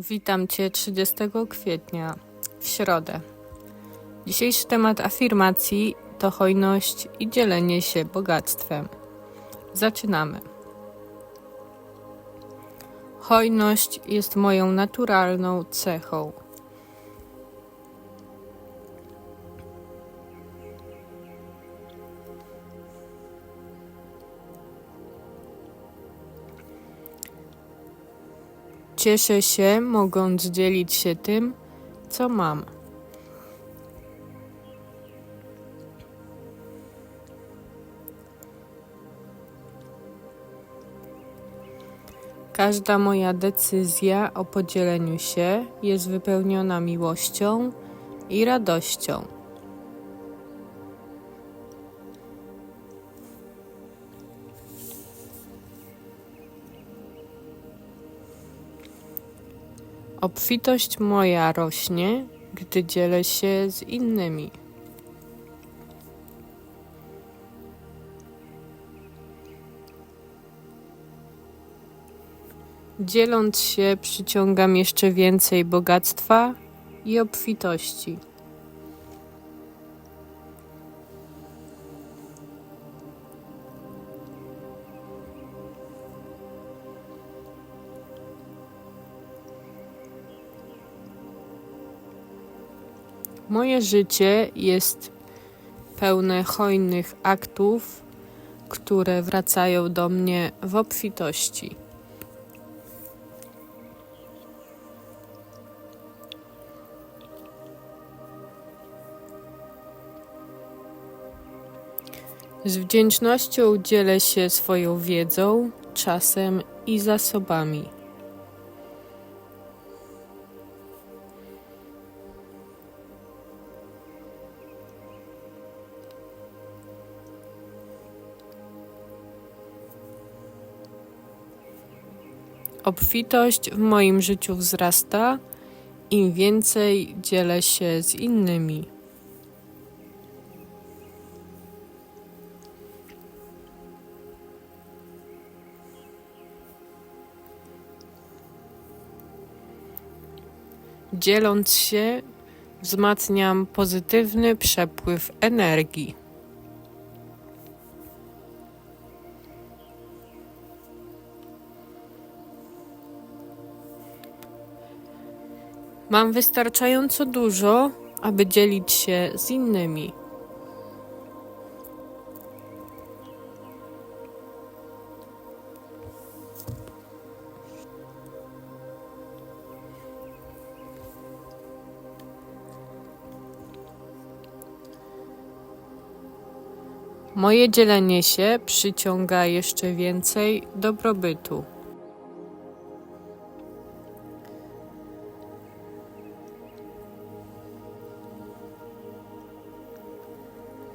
Witam Cię 30 kwietnia w środę. Dzisiejszy temat afirmacji to hojność i dzielenie się bogactwem. Zaczynamy. Hojność jest moją naturalną cechą. Cieszę się, mogąc dzielić się tym, co mam. Każda moja decyzja o podzieleniu się jest wypełniona miłością i radością. Obfitość moja rośnie, gdy dzielę się z innymi. Dzieląc się, przyciągam jeszcze więcej bogactwa i obfitości. Moje życie jest pełne hojnych aktów, które wracają do mnie w obfitości. Z wdzięcznością dzielę się swoją wiedzą, czasem i zasobami. Obfitość w moim życiu wzrasta, im więcej dzielę się z innymi. Dzieląc się, wzmacniam pozytywny przepływ energii. Mam wystarczająco dużo, aby dzielić się z innymi. Moje dzielenie się przyciąga jeszcze więcej dobrobytu.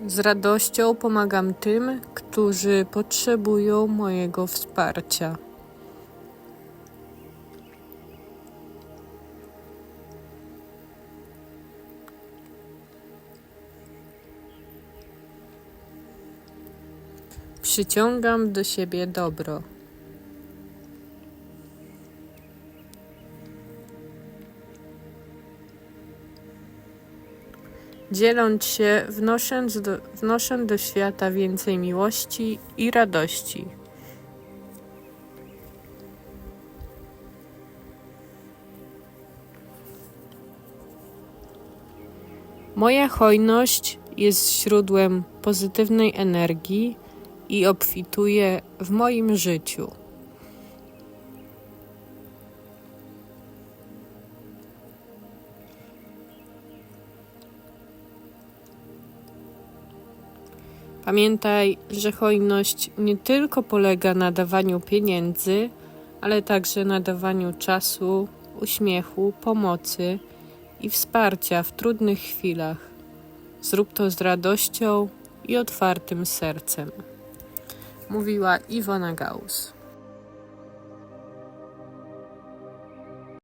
Z radością pomagam tym, którzy potrzebują mojego wsparcia. Przyciągam do siebie dobro. Dzieląc się, wnosząc do, do świata więcej miłości i radości. Moja hojność jest źródłem pozytywnej energii i obfituje w moim życiu. Pamiętaj, że hojność nie tylko polega na dawaniu pieniędzy, ale także na dawaniu czasu, uśmiechu, pomocy i wsparcia w trudnych chwilach. Zrób to z radością i otwartym sercem. Mówiła Iwona Gauss.